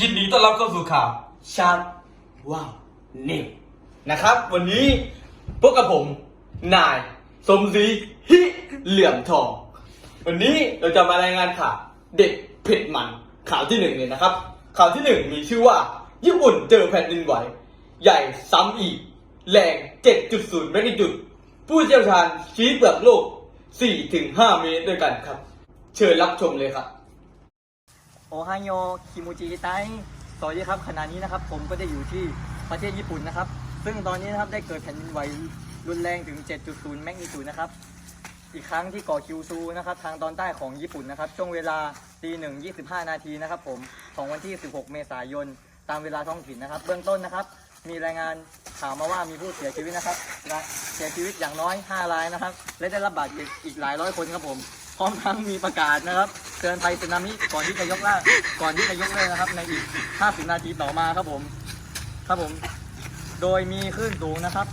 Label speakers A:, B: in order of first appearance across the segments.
A: ยินดีต้อนรับเข้าสู่ข่าวชาร์ว้าวเนมนะครับ วันนี้พวกกับผม นาย สมศรีฮิเหลี่ยมทอง วันนี้เราจะมารายงานข่าวเด็กเผ็ดมันข่าวที่หนึ่งเลยนะครับ ข่าวที่หนึ่งมีชื่อว่า ญี่ปุ่นเจอแผ่นดินไหว ใหญ่ซ้ำอีก แรง 7.0เมกะจุดผู้เชี่ยวชาญชี้เปลือกโลก 4-5 เมตรด้วยกันครับ เชิญรับชมเลยครับ
B: โอไฮโอคิมูจิไตสวัสดีครับขณะนี้นะครับ ผมก็ได้อยู่ที่ประเทศญี่ปุ่นนะครับ ซึ่งตอนนี้นะครับได้เกิดแผ่นดินไหวรุนแรงถึง 7.0 แมกนิจูดนะครับ อีกครั้งที่เกาะคิวซูนะครับ ทางตอนใต้ของญี่ปุ่นนะครับ ช่วงเวลาตีหนึ่งยี่สิบห้านาทีนะครับผมของวันที่ 16 เมษายน ตามเวลาท้องถิ่นนะครับ เบื้องต้นนะครับ มีรายงานข่าวมาว่ามีผู้เสียชีวิตนะครับและเสียชีวิตอย่างน้อย 5 รายนะครับ และได้รับบาดเจ็บอีกหลายร้อยคนครับผม ร้อมทั้งมีประกาศนะครับเตือนภัยสึนามิก่อนที่จะยกล่างก่อนที่จะยกเลิกนะครับ ในอีก 50 นาทีต่อมาครับผม ครับผม โดยมีคลื่นสูงนะครับ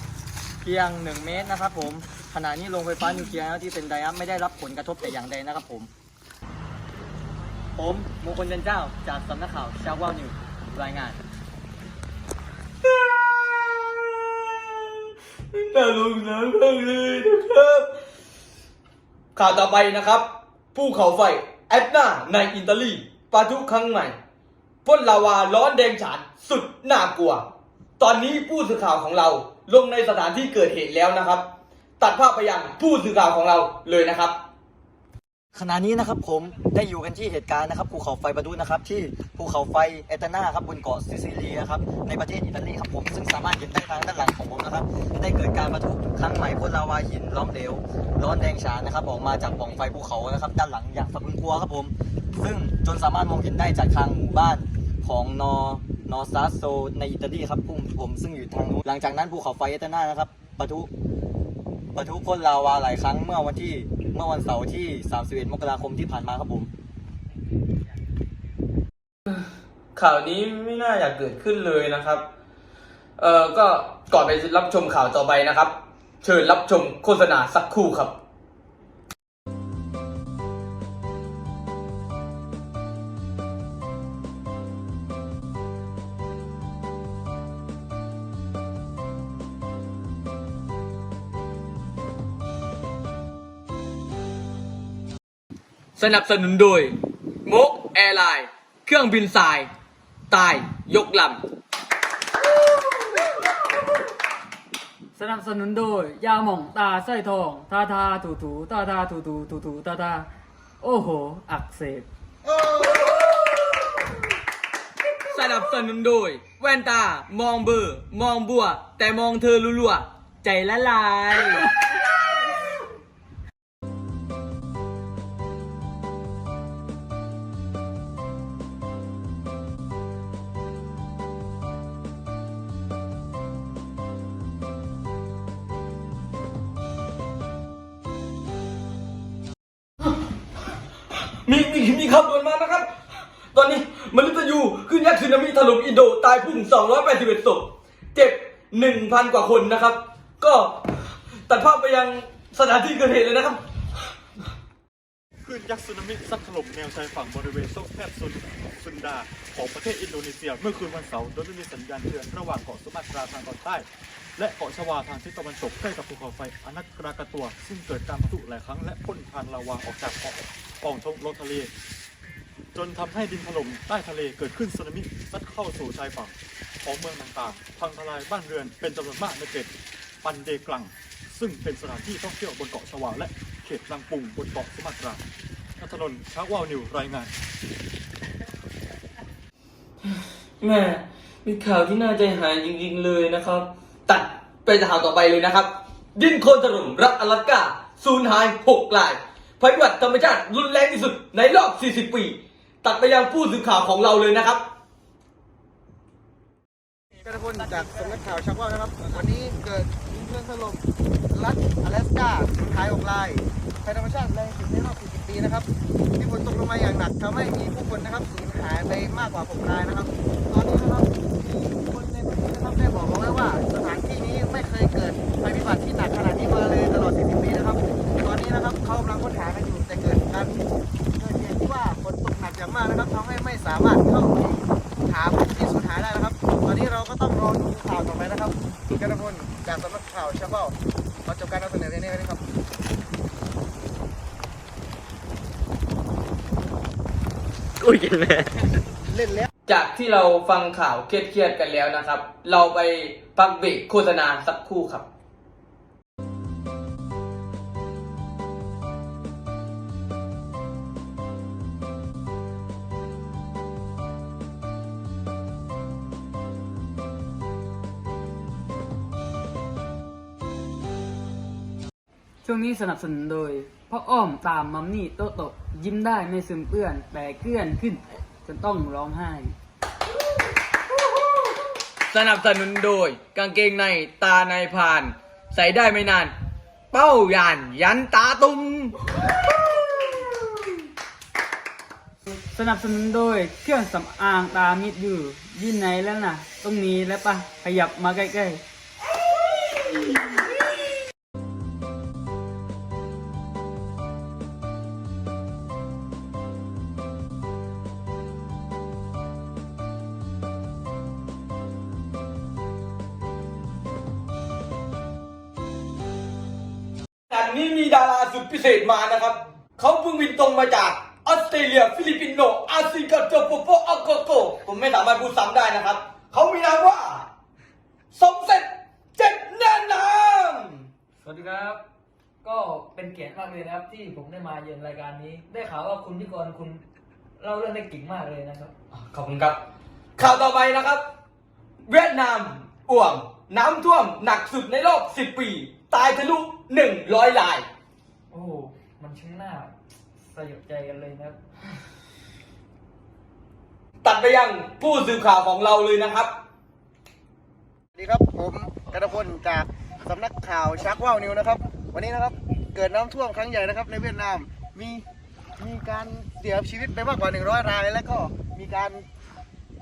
B: เพียง 1 เมตรนะครับ ผมขณะนี้โรงไฟฟ้านิวเคลียร์ที่เป็นไดอัมไม่ได้รับผลกระทบแต่อย่างใดนะครับผม ผมมงคลจันเจ้าจากสำนักข่าวชาวว่านิวรายงาน
A: น่าสงสารมากเลยนะครับ ข่าวต่อไปนะครับภูเขาไฟแอดนาในอิตาลีปะทุครั้งใหม่พ่นลาวาร้อนแดงฉานสุดน่ากลัว ตอนนี้ผู้สื่อข่าวของเราลงในสถานที่เกิดเหตุแล้วนะครับ ตัดภาพไปยังผู้สื่อข่าวของเราเลยนะครับ
B: ขณะนี้นะครับผมได้อยู่กันที่เหตุการณ์นะครับภูเขาไฟประดุนะครับที่ภูเขาไฟเอตนาครับบนเกาะซิซิลีนะครับในประเทศอิตาลีครับผมซึ่งสามารถเห็นได้ทางด้านหลังของผมนะครับได้เกิดการประทุครั้งใหม่พ่นลาวาหินล้อมเหลวร้อนแดงฉานนะครับออกมาจากปล่องไฟภูเขานะครับด้านหลังอย่างสะพรึงกลัวครับผม ซึ่งจนสามารถมองเห็นได้จากทางหมู่บ้านของนอนอซาโซในอิตาลีครับผมผมซึ่งอยู่ทางนู้นหลังจากนั้นภูเขาไฟเอตนานะครับปะทุปะทุพ่นลาวาหลายครั้งเมื่อวันที่ เมื่อวันเสาร์ที่ 31 มกราคมที่ผ่านมาครับผม
A: ข่าวนี้ไม่น่าอยากเกิดขึ้นเลยนะครับ เอ่อก็ก่อนไปรับชมข่าวต่อไปนะครับ เชิญรับชมโฆษณาสักครู่ครับ สนับสนุนโดยมกแอร์ไลน์เครื่องบินทราย ตายยกลำ
C: สนับสนุนโดย ยาหม่องตาไส้ทอง ทาทาถูถูตาทาถูถูถูถูตาทาโอ้โห อักเสบ
A: สนับสนุนโดย แว่นตามองเบอร์ มองบัว แต่มองเธอรัวๆใจละลาย มีมีมีข่าวด่วนมานะครับ ตอนนี้มนุษย์ยูขึ้นยักษ์สึนามิถล่มอินโดตายพุ่ง 281ศพเจ็บ 1,000 กว่าคนนะครับ ก็ตัดภาพไปยังสถานที่เกิดเหตุเลยนะครับ
D: คลื่นยักษ์สึนามิซัดถล่มแนวชายฝั่งบริเวณโซกแคบซุนซุนดา ของประเทศอินโดนีเซีย เมื่อคืนวันเสาร์โดยไม่มีสัญญาณเตือนระหว่างเกาะสุมาตราทางตอนใต้ และเกาะชวาทางทิศตะวันตกใกล้กับภูเขาไฟอนักกรากาตัว ซึ่งเกิดการปะทุหลายครั้งและพ่นทานลาวาออกจากเกาะ ป่องทงลงทะเล จนทำให้ดินถล่มใต้ทะเลเกิดขึ้นสึนามิซัดเข้าสู่ชายฝั่งของเมืองต่างๆพังทลายบ้านเรือนเป็นจำนวนมากในเขตปันเดกลัง ซึ่งเป็นสถานที่ท่องเที่ยวบนเกาะชวาและเขตลังปุงบนเกาะสุมาตรานัทนนท์ช้างว่าวนิวรายงาน
A: แม่มีข่าวที่น่าใจหายจริงๆเลยนะครับ ตัดไปข่าวต่อไปเลยนะครับ ดินโคลนถล่มรัฐอลาสก้าสูญหาย6ราย ภัยพิบัติธรรมชาติรุนแรงที่สุดในรอบ 40 ปี ตัดไปยังผู้สื่อข่าวของเราเลยนะครับ
E: กระพลจากสำนักข่าวชักว่าวนะครับ วันนี้เกิดดินโคลนถล่มรัฐอลาสก้าท้ายของลายภัยธรรมชาติแรงสุดในรอบ 40 ปีนะครับที่ฝนตกลงมาอย่างหนักทำให้มีผู้คนนะครับสูญหายไปมากกว่า 6 รายนะครับ ตอนนี้นะครับมีคนในพื้นที่นะครับได้บอกเอาไว้ว่าสถานที่นี้ไม่เคยเกิดภัยพิบัติที่หนัก กิดการเกิดเหตุที่ว่าฝนตกหนักอย่างมากนะครับทำให้ไม่สามารถเข้าถึงฐหาผู้ที่สูญหายได้นะครับ ตอนนี้เราก็ต้องรอดูข่าวต่อไปนะครับกันพลจากสำนักข่าวชาเบ้าขอจบการนำเสนอเพียงเท่านี้ครับ
B: อุ้ยกินแม่
E: เล่นแล้ว
A: จากที่เราฟังข่าวเครียดๆกันแล้วนะครับ เราไปพักเบรกโฆษณาสักครู่ครับ
C: ช่วงนี้สนับสนุนโดยพ่ออ้อมตามมัมนี่โตโตะยิ้มได้ไม่ซึมเปื้อน แต่เกลื่อนขึ้นจนต้องร้องไห้
A: สนับสนุนโดยกางเกงในตาในพราน ใส่ได้ไม่นาน เป้ายานยันตาตุม
C: สนับสนุนโดยเครื่องสำอางตามิดอยู่ยื่นไหนแล้วนะตรงนี้แล้วปะขยับมาใกล้ๆ
A: อันนี้มีดาราสุดพิเศษมานะครับ เขาเพิ่งบินตรงมาจากออสเตรเลียฟิลิปปินโนอาซิกาโจโปโปอาโกโกผมไม่สามารถพูดซ้ำได้นะครับ เขามีนามว่าสมเสร็จเจ็ดแน่นาม
C: สวัสดีครับ ก็เป็นเกียรติมากเลยนะครับ ที่ผมได้มาเยือนรายการนี้ ได้ข่าวว่าคุณพิกรคุณเล่าเรื่องได้เก่งมากเลยนะครับ
A: ขอบคุณครับ ข่าวต่อไปนะครับ เวียดนามอ่วม น้ำท่วมหนักสุดในรอบ 10 ปี ตายทะลุ100ราย
C: โอ้โหมันช่างน่าสยดใจกันเลยนะครับ
A: ตัดไปยังผู้สื่อข่าวของเราเลยนะครับ
E: สวัสดีครับผมกันพลจากสำนักข่าวชักว่าวนิวนะครับ วันนี้นะครับเกิดน้ำท่วมครั้งใหญ่นะครับในเวียดนามมีมีการเสียชีวิตไปมากกว่า 100 ราย แล้วก็มีการ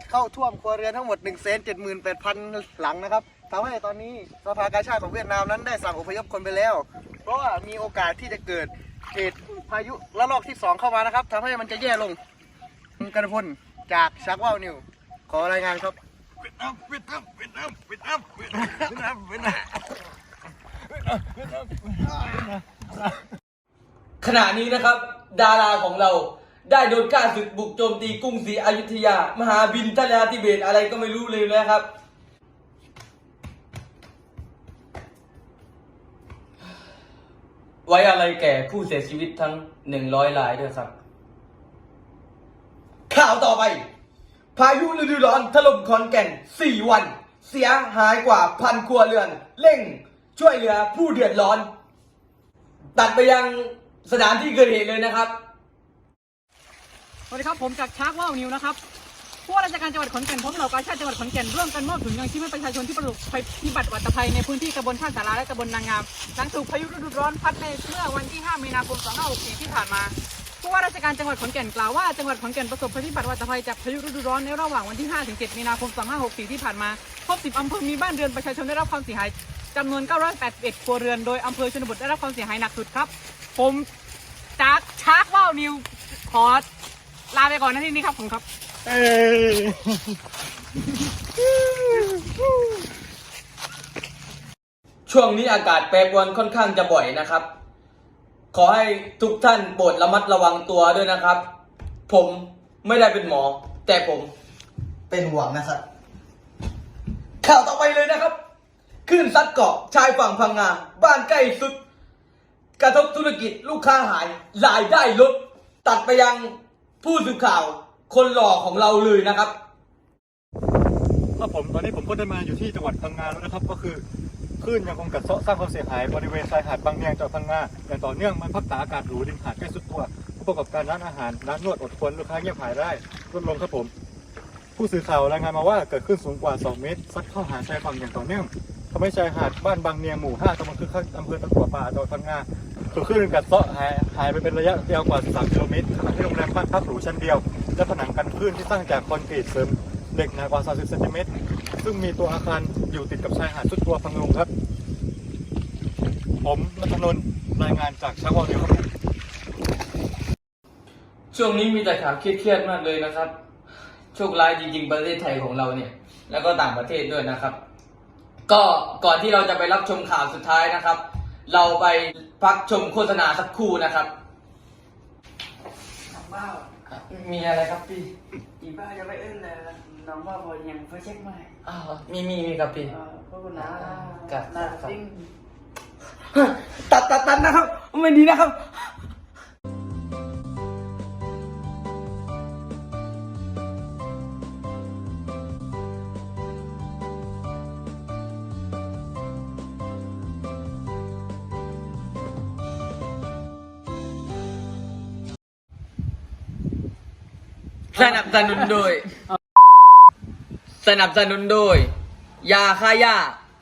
E: เข้าท่วมครัวเรือนทั้งหมด 1 7 8 0 0 0 หลังนะครับทำให้ตอนนี้สภากาชาติของเวียดนามนั้นได้สั่งอพยพคนไปแล้ว เพราะว่ามีโอกาสที่จะเกิดเหตุพายุระลอกที่2เข้ามานะครับทำให้มันจะแย่ลงกันพลจากชักว่าวนิว ขอรายงานครับเวียดนามเวียดนามเวียดนามเวียดนามเวียดนามเวียดนาม
A: ขณะนี้นะครับดาราของเราได้โดนกล้าศึกบุกโจมตีกรุงศรีอยุธยา มหาบินทะเลาธิเบศอะไรก็ไม่รู้เลยนะครับ ไว้อะไรแก่ผู้เสียชีวิตทั้งหนึ่งร้อยรายด้วยครับ ข่าวต่อไป พายุฤดูร้อนถล่มขอนแก่น 4 วัน เสียหายกว่าพันครัวเรือน เร่งช่วยเหลือผู้เดือดร้อน ตัดไปยังสถานที่เกิดเหตุเลยนะครับ
C: สวัสดีครับ ผมจากชาร์กว่าวนิวนะครับ ผู้ว่าราชการจังหวัดขอนแก่นพร้อมเหล่ากาชาติจังหวัดขอนแก่นร่วมกันมอบถุงยางชีพให้ประชาชนที่ประสบภัยพิบัติวัตภัยในพื้นที่ตำบลท่าสาราและตำบลนางงามหลังถูกพายุฤดูร้อนพัดในเมื่อวันที่ 5 มีนาคม 2564 ที่ผ่านมาผู้ว่าราชการจังหวัดขอนแก่นกล่าวว่าจังหวัดขอนแก่นประสบภัยพิบัติวัตภัยจากพายุฤดูร้อนในระหว่างวันที่ 5 ถึง 7 มีนาคม 2564 ที่ผ่านมาพบ 10 อำเภอมีบ้านเรือนประชาชนได้รับความเสียหายจำนวน 981 ครัวเรือนโดยอำเภอชนบทได้รับความเสียหายหนักสุดครับผมจากชาร์กว่าวนิวขอลาไปก่อนนะที่นี้ครับผมครับ
A: ช่วงนี้อากาศแปรปรวนค่อนข้างจะบ่อยนะครับ ขอให้ทุกท่านโปรดระมัดระวังตัวด้วยนะครับ ผมไม่ได้เป็นหมอ แต่ผมเป็นห่วงนะครับ ข่าวต่อไปเลยนะครับคลื่นซัดเกาะชายฝั่งพังงา บ้านใกล้สุด กระทบธุรกิจลูกค้าหายรายได้ลดตัดไปยังผู้สื่อข่าว คนหล่อของเราเลยนะครับ
D: ครับผมตอนนี้ผมก็ได้มาอยู่ที่จังหวัดพังงาแล้วนะครับ ก็คือคลื่นยังคงกัดเซาะสร้างความเสียหายบริเวณชายหาดบางแยงจังหวัดพังงาอย่างต่อเนื่องมันพักตากอากาศหรูริมหาดใกล้สุดตัวผู้ประกอบการร้านอาหารร้านนวดอดควรลูกค้าเงียบหายได้ลดลงครับผม ผู้สื่อข่าวรายงานมาว่าเกิดขึ้นสูงกว่า 2 เมตรซัดเข้าหาชายฝั่งอย่างต่อเนื่องทำให้ชายหาดบ้านบางเนียงหมู่5ตำบลคือข้างอำเภอตะกัวป่าจังหวัดพังงาถูกคลื่นกัดเซาะหายหายไปเป็นระยะยาวกว่า 13 กิโลเมตรทำให้โรงแรมบ้านพักหรูชั้นเดียว และผนังกันคลื่นที่สร้างจากคอนกรีตเสริมเหล็กหนากว่า 30เซนติเมตรซึ่งมีตัวอาคารอยู่ติดกับชายหาดสุดตัวพังลงครับ ผมนัทนนท์รายงานจากชาวอนิวครับ
A: ช่วงนี้มีแต่ข่าวเครียดๆมากเลยนะครับ โชคร้ายจริงๆประเทศไทยของเราเนี่ย แล้วก็ต่างประเทศด้วยนะครับ ก็ก่อนที่เราจะไปรับชมข่าวสุดท้ายนะครับ เราไปพักชมโฆษณาสักครู่นะครับ
F: บ้า
A: มีอะไรครับพี่
F: อีบ้าจะไปเอื้นเลยน้องว่าพอยังเพื่อเช็คมาให้
A: อ้าวมีมีมีครับพี่
F: เออพวกคุณนะ
A: กับ
F: น่า
A: ครับ
F: จริง
A: ตัดตัดตัดนะครับไม่ดีนะครับ สนับสนุนโดย สนับสนุนโดย ยาฆ่าหญ้า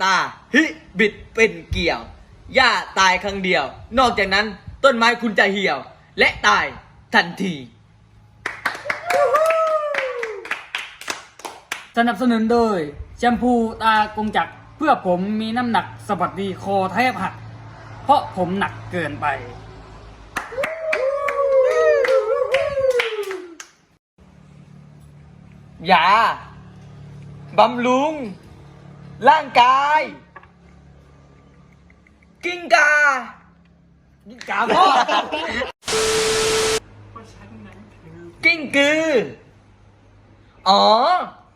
A: ตาฮิบิดเป็นเกี่ยวหญ้าตายครั้งเดียว นอกจากนั้นต้นไม้คุณจะเหี่ยว และตายทันที
C: สนับสนุนโดยแชมพูตากงจักรเพื่อผมมีน้ำหนักสะบัดดีคอแทบหัก เพราะผมหนักเกินไป
A: ยาบำรุง ร่างกาย กิ้งกา กิ้งกาพ่อกิ้งกือ อ๋อ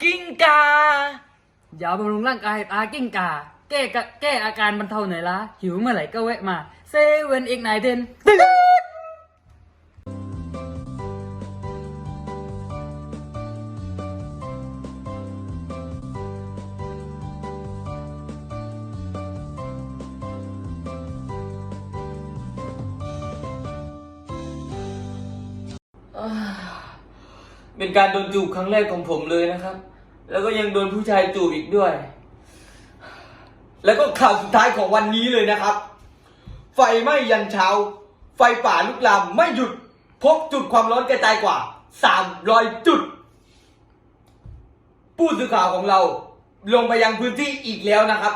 A: กิ้งกา
C: ยาบำรุงร่างกายตากิ้งกา แก้กะแก้อาการบรรเทาเหนื่อยล้าหิวเมื่อไหร่ก็แวะมา เซเว่นอีกไหนเทน
A: เป็นการโดนจูบครั้งแรกของผมเลยนะครับ แล้วก็ยังโดนผู้ชายจูบอีกด้วย แล้วก็ข่าวสุดท้ายของวันนี้เลยนะครับ ไฟไหม้ยันเช้า ไฟป่าลุกลามไม่หยุด พบจุดความร้อนกระจายกว่า 300 จุด ผู้สื่อข่าวของเรา ลงไปยังพื้นที่อีกแล้วนะครับ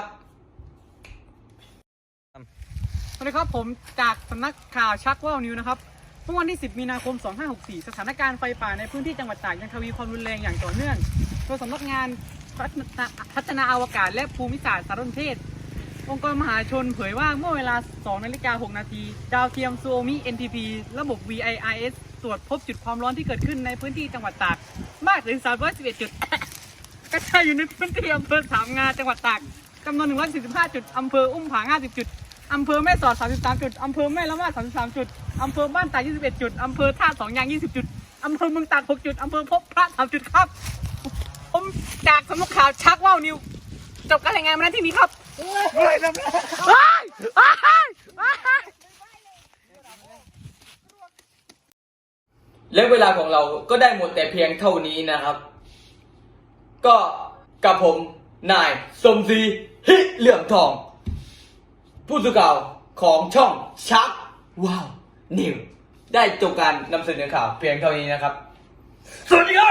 C: สวัสดีครับผมจากสำนักข่าวชักว่าวนิวนะครับ มื่อวันที่ 10 มีนาคม 2564 สถานการณ์ไฟป่าในพื้นที่จังหวัดตากยังทวีความรุนแรงอย่างต่อเนื่องโดยสำนักงานพัฒนาพัฒนาอวกาศและภูมิศาสตร์สารสนเทศ องค์กรมหาชนเผยว่าเมื่อเวลา 2 นาฬิกา 6 นาที ดาวเทียมซูโอมิ NTP ระบบ VIRS ตรวจพบจุดความร้อนที่เกิดขึ้นในพื้นที่จังหวัดตาก มากถึง 311 จุดกระจายอยู่ในพื้นที่อำเภอสามงาจังหวัดตากจำนวน 145 จุดอำเภออุ้มผาง50 จุด อำเภอแม่สอด 33 จุด อำเภอแม่ละมาด 33 จุด อำเภอบ้านตาก21 จุด อำเภอท่าสองยาง 20 จุด อำเภอเมืองตาก 6 จุด อำเภอพบพระ 3 จุดครับ ผมจากสำนักข่าวชักว่าวนิว จบการรายงานมาณที่นี้ครับเลยทำว้ยว้ายว้ย
A: และเวลาของเราก็ได้หมดแต่เพียงเท่านี้นะครับ ก็กับผมนายสมศรีฮิเหลื่อมทอง ผู้สื่อข่าวของช่องชักว้าวนิวได้จบการนำเสนอข่าวเพียงเท่านี้นะครับ สวัสดีครับ